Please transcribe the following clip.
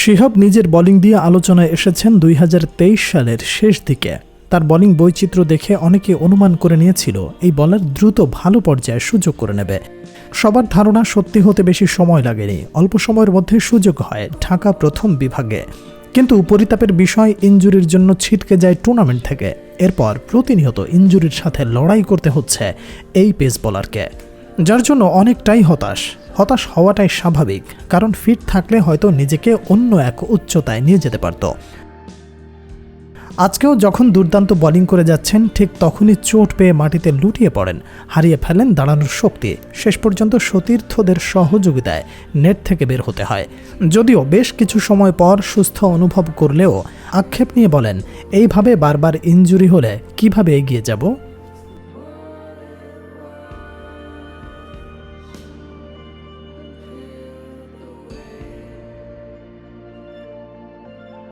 শিহাব নিজের বোলিং দিয়ে আলোচনায় এসেছেন দুই হাজার তেইশ সালের শেষ দিকে। তার বোলিং বৈচিত্র্য দেখে অনেকে অনুমান করে নিয়েছিল, এই বলার দ্রুত ভালো পর্যায়ে সুযোগ করে নেবে। সবার ধারণা সত্যি হতে বেশি সময় লাগেনি, অল্প সময়ের মধ্যে সুযোগ হয় ঢাকা প্রথম বিভাগে। কিন্তু পরিতাপের বিষয় ইঞ্জুরির জন্য ছিটকে যায় টুর্নামেন্ট থেকে। এরপর প্রতিনিয়ত ইঞ্জুরির সাথে লড়াই করতে হচ্ছে এই পেস বোলারকে। যার জন্য অনেকটাই হতাশ। হতাশ হওয়াটাই স্বাভাবিক, কারণ ফিট থাকলে হয়তো নিজেকে অন্য এক উচ্চতায় নিয়ে যেতে পারত। আজকেও যখন দুর্দান্ত বোলিং করে যাচ্ছেন, ঠিক তখনই চোট পেয়ে মাটিতে লুটিয়ে পড়েন, হারিয়ে ফেলেন দাঁড়ানোর শক্তি। শেষ পর্যন্ত সতীর্থদের সহযোগিতায় নেট থেকে বের হতে হয়। যদিও বেশ কিছু সময় পর সুস্থ অনুভব করলেও আক্ষেপ নিয়ে বলেন, এইভাবে বারবার ইনজুরি হলে কীভাবে এগিয়ে যাব?